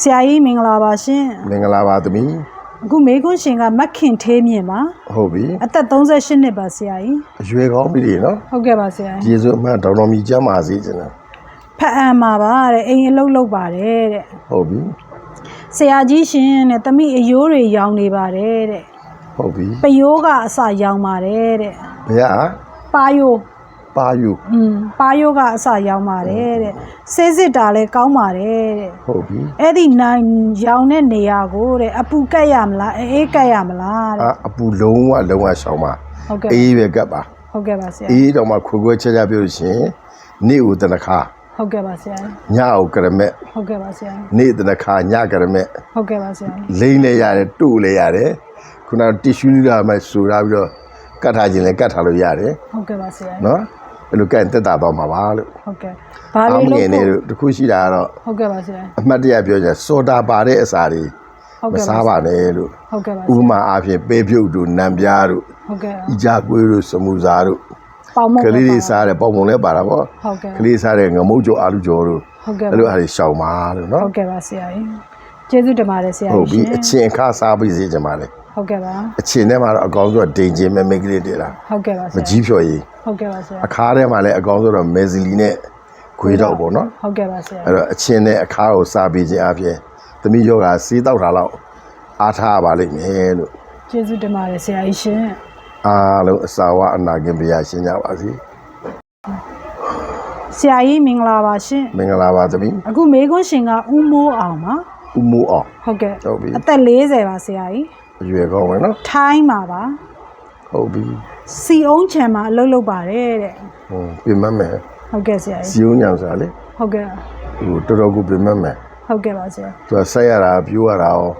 ဆရာကြီးမင်္ဂလာပါရှင်မင်္ဂလာပါသမီးအခုမေကွန်းရှင်ကမက်ခင်သေးမြင့်ပါဟုတ်ပြီအသက်38နှစ်ပါဆရာကြီးအရွယ်ကောင်းပြီလေနော်ဟုတ်ကဲ့ပါဆရာကြီးကျေးဇူးအမှန်ဒေါက်တော်မီကျမ်းပါစေချင်တယ်ဖတ်အံမှာပါတဲ့အိမ်အလုပ်လုပ်ပါတယ်တဲ့ဟုတ်ပြီဆရာကြီးရှင်တဲ့တမိအယိုးတွေရောင်နေပါတယ်တဲ့ဟုတ်ပြီပယိုးကအစရောင်ပါတယ်တဲ့ဘယ်ဟာပါယိုး ပါယူอืมပါယိုးကအစရောင်ပါတယ်တဲ့ဆေးစစ်တာလည်းကောင်းပါတယ်တဲ့ဟုတ်ပြီအဲ့ဒီနိုင်ရောင်တဲ့နေရာကိုတဲ့အပူကတ်ရမလားအေးကတ်ရမလားအာတဲ့အပူလုံးဝလုံးဝရှောင်းပါဟုတ်ကဲ့ အေးပဲကပ်ပါဟုတ်ကဲ့ပါဆရာအေးတော့မှခွေခွေချာချာပြောလို့ရှရင်နေ့ဦးတနခါဟုတ်ကဲ့ပါဆရာညဦးကရမက်ဟုတ်ကဲ့ပါဆရာနေ့တနခါညကရမက်ဟုတ်ကဲ့ပါဆရာလိမ့်လည်းရတယ်တို့လည်းရတယ်ခုနတီရှူးလေးလာမှဆိုထားပြီးတော့ကတ်ထားခြင်းလည်းကတ်ထားလို့ရတယ်ဟုတ်ကဲ့ပါဆရာနော် အဲ့လိုကတ်ရင်တက်တာတော့မှာပါလို့ဟုတ်ကဲ့ဘာအားလေးမလို့ငယ်နေလို့တခုရှိတာကတော့ဟုတ်ကဲ့ပါဆရာအမှတ်တရပြောကြစောတာပါတဲ့အစာတွေဟုတ်မကဲ့စားပါနဲ့လို့ဟုတ်ကဲ့ပါဥပမာအားဖြင့်ပဲပြုတ်တို့နံပြားတို့ဟုတ်ကဲ့ဤကြကွေးတို့စမူစာတို့ပေါင်မုံကလေးတွေစားတဲ့ပုံပုံလည်းပါတာပေါ့ဟုတ်ကဲ့ကလေးစားတဲ့ငမုတ်ကြောအာလူကြောတို့ဟုတ်ကဲ့အဲ့လိုအားတွေရှောင်ပါလို့ဟုနော်တ်ကဲ့ပါဆရာကြီးကျေးဇူးတင်ပါတယ်ဆရာဟုတ်ပြီကြီးအချင်းအခါစားပြီးစေချင်ပါလေ ဟုတ်ကဲ့ပါအချင်းထဲမှာတော့အကောင်ဆုံးကဒိန်ချင်းမဲမိတ်ကလေးတွေလားဟုတ်ကဲ့ပါဆမရာကြီးဖြော်ရည်ဟုတ်ကဲ့ပါဆရာအခါထဲမှာလည်းအကောင်ဆုံးတော့မဲဇီလီနဲ့ခွေးတော့ပေါ့နော်ဟုတ်ကဲ့ပါဆရာအဲ့တော့အချင်းနဲ့အခါကိုစားပြီးခြင်းအပြင်သမီးယောဂစီးတောက်တာတော့အားထားပါလိမ့်မယ်လို့ကျေးဇူးတင်ပါတယ်ဆရာကြီးရှင်အားလုံးအစာဝအနာကင်ဘုရားရှင်ကြပါစေဆရာကြီးမင်္ဂလာပါရှင်မင်္ဂလာပါသမီးအခုမေကွန်းရှင်ကဦးမိုးအောင်ပါဥမိုးအောင်ဟုတ်ကဲ့ဟုတ်ပြီအသက်40ပါဆရာကြီး အရွယ်ကောင်းမယ်နော်ထိုင်းပါပါဟုတ်ပြီစီအောင်ချံမှာအလုပ်လုပ်ပါတယ်တဲ့ဟွန်းပြင်မမယ်ဟုတ်ကဲ့ဆရာကြီးစီယုံညံစားလေဟုတ်ကဲ့ဟိုတော်တော်ကိုပြင်မမယ်ဟုတ်ကဲ့ပါဆရာသူကဆက်ရတာပြိုးရတာရော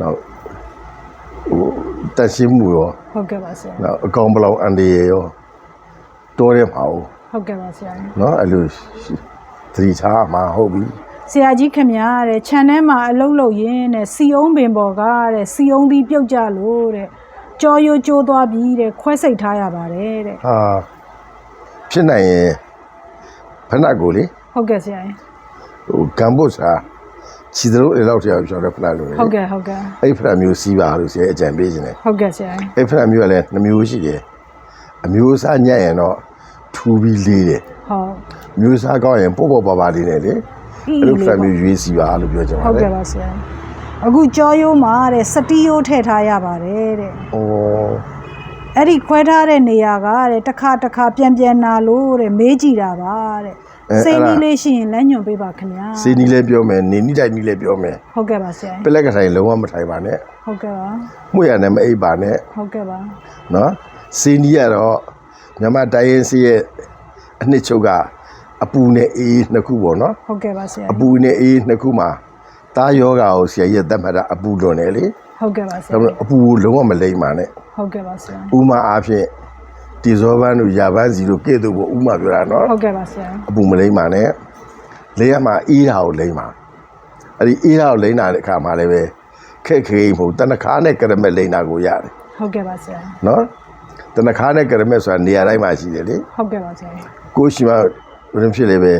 နောက်ဟိုတက်ရှင်းမှုရောဟုတ်ကဲ့ပါဆရာနောက်အကောင်ပလောင်အန်ဒီရရောတော်ရဲမှာဟုတ်ဟုတ်ကဲ့ပါဆရာနော်အဲ့လိုသတိထားမှာဟုတ်ပြီ ဆရာကြီးခင်ဗျာတဲ့ခြံထဲမှာအလုပ်လုပ်ရင်းတဲ့စီအောင်ပင်ပေါ်ကတဲ့စီအောင်ဒီပြုတ်ကြလို့တဲ့ကြောရိုးကျိုးသွားပြီးတဲ့ခွဲစိတ်ထားရပါတယ်တဲ့ဟာဖြစ်နိုင်ရင်ဖဏကိုလေဟုတ်ကဲ့ဆရာကြီးဟိုဂမ်ဘုတ်စာခြေသလုံးအလောက်တယောက်ပြောတဲ့ဖဏလို့လေဟုတ်ကဲ့ဟုတ်ကဲ့အဲ့ဖဏမျိုးစီးပါလို့ဆရာအကြံပေးခြင်းတယ်ဟုတ်ကဲ့ဆရာကြီးအဲ့ဖဏမျိုးကလည်းနှမျိုးရှိတယ်အမျိုးအစားညံ့ရင်တော့ထူပြီးလေးတယ်ဟုတ်အမျိုးအစားကောင်းရင်ပေါ့ပေါ့ပါပါလေးနဲ့လေ အီးအဲ့လိုလေးဖဏပေါ့မျိုးရွေးစီပါလို့ပြောချင်ပါဟုတ်လေကဲ့ပါဆရာကြီးအခုကြောရိုးမှာတဲ့စတီးရိုးထည့်ထားရပါတယ်တဲ့ဩအဲ့ဒီခွဲထားတဲ့နေရာကတဲ့တစ်ခါတစ်ခါပြန်ပြန်နာလို့တဲ့မေးကြည့်တာပါတဲ့စိတ်ကြီးလေးရှိရင်လမ်းညွန်ပေးပါခင်ဗျာစီနီလည်းပြောမယ်နေနီတိုက်နီလည်းပြောမယ်ဟုတ်ကဲ့ပါဆရာပလက်ကထိုင်လုံးဝမထိုင်ပါနဲ့ဟုတ်ကဲ့ပါမှုရနဲ့မအိပ်ပါနဲ့ဟုတ်ကဲ့ပါနော်စီနီကတော့မြန်မာတိုင်းရင်စီရဲ့အနှစ်ချုပ်ကအ ပူနဲ့အေးနှစ်ခုပေါ့နော်ဟုတ်ကဲ့ပါဆရာအပူနဲ့အေးနှစ်ခုမှာတားယောဂါကိုဆရာကြီးကသတ်မှတ်တာအပူလွန်တယ်လေဟုတ်ကဲ့ပါဆရာဒါပေမဲ့အပူကိုလုံးဝမလိမ့်ပါနဲ့ဟုတ်ကဲ့ပါဆရာဥမာအားဖြင့်ဒီဇောဘန်းတို့ယာဘန်းစီတို့ကဲ့သို့ပေါ့ဥမာပြောတာနော်ဟုတ်ကဲ့ပါဆရာအပူမလိမ့်ပါနဲ့လေရမှာအေးတာကိုလိမ့်ပါအဲ့ဒီအေးတာကိုလိမ့်တာတဲ့အခါမှာလည်းပဲခက်ခဲမဟုတ်တနခါနဲ့ကရမက်လိမ့်တာကိုရတယ်ဟုတ်ကဲ့ပါဆရာနော်တနခါနဲ့ကရမက်ဆိုတာနေရာတိုင်းမှာရှိတယ်လေဟုတ်ကဲ့ပါဆရာကိုရှိမှ ဘယ်လိုဖြစ်လဲပဲ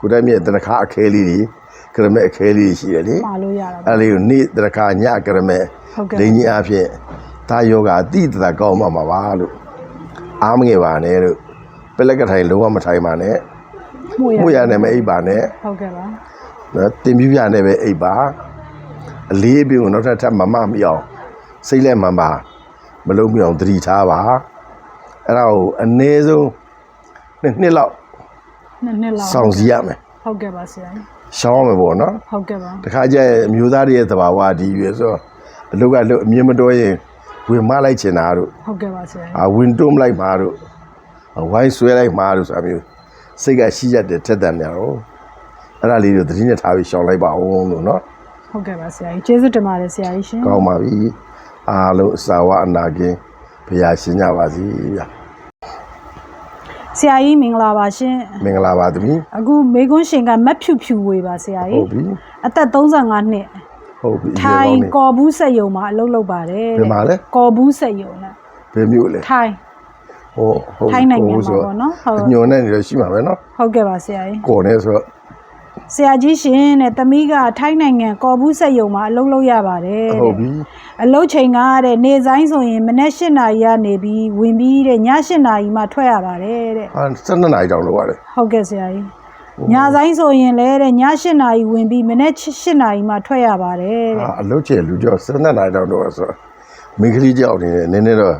ကိုတိုင်းမြေတနခါအခဲလေးတွေကရမက်အခဲလေးတွေရှိတယ်လေမှာလို့ရတာပါအဲ့လေးကိုနေ့တနခါညကရမက်ဟုတ်ကဲ့လိမ့်ကြီးအဖြစ်ဒါယောဂအတိတတာကောင်းမှာမှာပါလို့အားမငယ်ပါနဲ့လို့ပလက်ကထိုင်လုံးဝမထိုင်ပါနဲ့မှုရမှုရနဲ့မအိပ်ပါနဲ့ဟုတ်ကဲ့ပါနော်တင်ပြပြနဲ့ပဲအိပ်ပါအလေးအပြုံကိုနောက်ထပ်ထပ်မမမီအောင်စိတ်လက်မှန်ပါမလုံးမီအောင်သတိထားပါအဲ့ဒါကိုအနည်းဆုံးနှစ်နှစ်လောက် နှစ်နှစ်လောက်စောင့်စည်းရမယ်ဟုတ်ကဲ့ပါဆရာရှောင်းရမယ်ပေါ့နော်ဟုတ်ကဲ့ပါတခါကျရင်အမျိုးသားတွေရဲ့သဘာဝဒီရွယ်ဆိုတော့အလုတ်ကအလုတ်အမြင်မတော်ရင်ဝင်မလိုက်ချင်တာတို့ဟုတ်ကဲ့ပါဆရာအာဝင်တွန်းလိုက်မှာတို့ဝိုင်းဆွဲလိုက်မှာတို့ဆိုတာမျိုးစိတ်ကရှိရတဲ့ထက်တန်ကြတော့အဲ့ဒါလေးတွေသတိနဲ့ထားပြီးရှောင်လိုက်ပါအောင်လို့နော်ဟုတ်ကဲ့ပါဆရာကြီးကျေးဇူးတင်ပါတယ်ဆရာကြီးရှင်ကောင်းပါပြီအားလုံးအစာဝအနာကင်းဘုရားရှင်ကြပါစီဗျာ ဆရာကြီးမင်္ဂလာပါရှင်မင်္ဂလာပါသမီးအခုမေကွန်းရှင်ကမက်ဖြူဖြူဝေပါဆရာဟုကြီးတ်ပြီအသက်35နှစ်ဟုတ်ပြီထိုင်ဒီကောင်းကော်ဘူးဆက်ယုံမှာအလုပ်လုပ်ပါတယ်ဘယ်မှာလဲကော်ဘူးဆက်ယုံနဲ့ဘယ်မျိုးလဲထိုင်ဟောဟုတ်ထိုင်းနိုင်ငံမှာဆိုပေါ့နော်ဟုတ်ညွန်နေနေလို့ရှိမှာပဲနော်ဟုတ်ကဲ့ပါဆရာကြီးကော်နေဆိုတော့ ဆရာကြီးရှင်တဲ့သမီးကထိုင်းနိုင်ငံကော်ဘူးဆက်ယုံမှာအလုပ်လုပ်ရပါတယ်တဲ့ဟုတ်ပြီအလုပ်ချိန်ကတဲ့နေဆိုင်ဆိုရင်မနေ့၈နာရီကနေပြီးဝင်ပြီးတဲ့ည၈နာရီမှထွက်ရပါတယ်တဲ့ဟာ12နာရီတောင်လောက်ရတယ်ဟုတ်ကဲ့ဆရာကြီးညဆိုင်ဆိုရင်လည်းတဲ့ည၈နာရီဝင်ပြီးမနေ့၈နာရီမှထွက်ရပါတယ်တဲ့ဟာအလုပ်ချေလူကြော12နာရီတောင်တော့ဆိုတော့မိန်းကလေးကြောက်နေတယ်နည်းနည်းတော့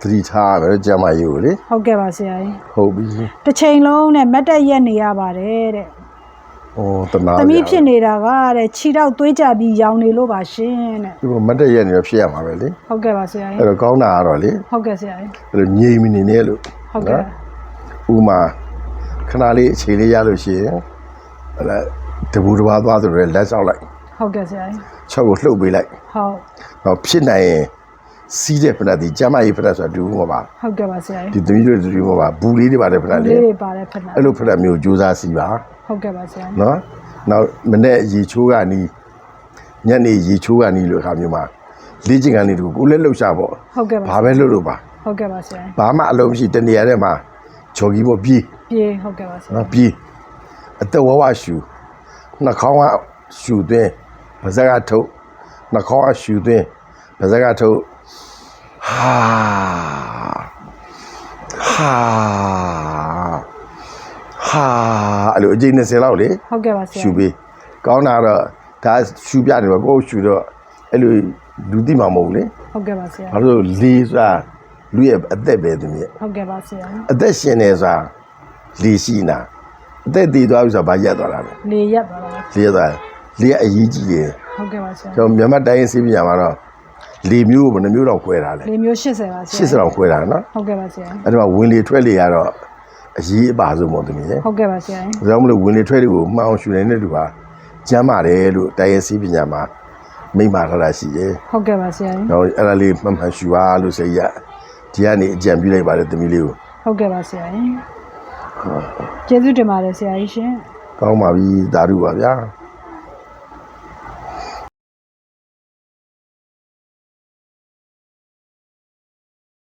သတိထားရမယ်ကျမ်းမကြီးကိုလေဟုတ်ကဲ့ပါဆရာကြီးဟုတ်ပြီတစ်ချိန်လုံးနဲ့မတ်တက်ရက်နေရပါတယ်တဲ့ ဩတနာသမီးဖြစ်နေတာကတဲ့ခြေတော့သွေးကြပြီးရောင်နေလို့ပါရှင်တဲ့ဒီမတ်တက်ရက်နေတော့ဖြစ်ရမှာပဲလေဟုတ်ကဲ့ပါဆရာကြီးအဲ့တော့ကောင်းတာကတော့လေဟုတ်ကဲ့ဆရာကြီးအဲ့လိုငြိမ်မနေနဲ့လို့ဟုတ်ကဲ့ဥမာခဏလေးအခြေလေးရလို့ရှိရင်အဲ့ဒါတဘူတဘာသွားဆိုတော့လက်ဆောက်လိုက်ဟုတ်ကဲ့ဆရာကြီးချက်ကိုလှုပ်ပေးလိုက်ဟုတ်တော့ဖြစ်နိုင်ရင် စီးတဲ့ဖက်ဒီကျမ်းမကြီးဖက်ဆိုတာတူမှာပါဟုတ်ကဲ့ပါဆရာကြီးဒီသမီးတို့တူမှာပါဘူးလေးတွေပါတယ်ဖက်လေလေးတွေပါတယ်ဖက်တာအဲ့လိုဖက်မျိုးကြိုးစားစီပါဟုတ်ကဲ့ပါဆရာကြီးနော်နောက်မနေ့ရေချိုးကနီးညနေရေချိုးကနီးလို့အခါမျိုးမှာလေးချင်ကနေတူကိုလည်းလှုပ်ရှားပေါ့ဟုတ်ကဲ့ပါဘာပဲလှုပ်လို့ပါဟုတ်ကဲ့ပါဆရာကြီးဘာမှအလုံးမရှိတနေရာထဲမှာချော်ကြီးမို့ပြေးပြေးဟုတ်ကဲ့ပါဆရာနော်ပြေးအသက်ဝဝရှူနှာခေါင်းကရှူသွင်းပါးစပ်ကထုတ်နှာခေါင်းကရှူသွင်းပါးစပ်ကထုတ် ဟာဟာဟာအဲ့လိုအကျဉ်း20လောက်လေဟုတ်ကဲ့ပါဆရာရှူပေးကောင်းတာတော့ဒါရှူပြတယ်ပေါ့ကိုယ်ရှူတော့အဲ့လိုလူတိမှာမဟုတ်ဘူးလေဟုတ်ကဲ့ပါဆရာဘာလို့လဲလေးဆိုတာလူရဲ့အသက်ပဲသူမြင်ဟုတ်ကဲ့ပါဆရာအသက်ရှင်နေဆိုတာလေရှိနာအသက်တည်သွားပြီဆိုတာဘာရက်သွားတာလဲလေရက်ပါတော့လေရက်သွားတယ်လေအရေးကြီးတယ်ဟုတ်ကဲ့ပါဆရာကျွန်တော်မြန်မာတိုင်းစီးပြန်မှာတော့ လေမျိုးကိုဘယ်နှမျိုးတော့ခွဲတာလဲလေမျိုး80ပါဆရာ80တော့ခွဲတာနော်ဟုတ်ကဲ့ပါဆရာအဲ့ဒီမှာဝင်လေထွက်လေကတော့အရေးအပါဆုံးပေါ့သူမြင်ဟုတ်ကဲ့ပါဆရာဒါကြောင့်မလို့ဝင်လေထွက်လေကိုမှောင်ရှူနေတဲ့လူဟာကျမ်းပါတယ်လို့တိုင်းရင်းစီးပညာမှာမိမ့်မာထားတာရှိတယ်ဟုတ်ကဲ့ပါဆရာ။တော့အဲ့ဒါလေးမှန်မှန်ရှူပါလို့စိတ်ရဒီကနေအကြံပြုလိုက်ပါတယ်သမီးလေးကိုဟုတ်ကဲ့ပါဆရာကျေးဇူးတင်ပါတယ်ဆရာကြီးရှင်။ကောင်းပါပြီဓာတုပါဗျာ။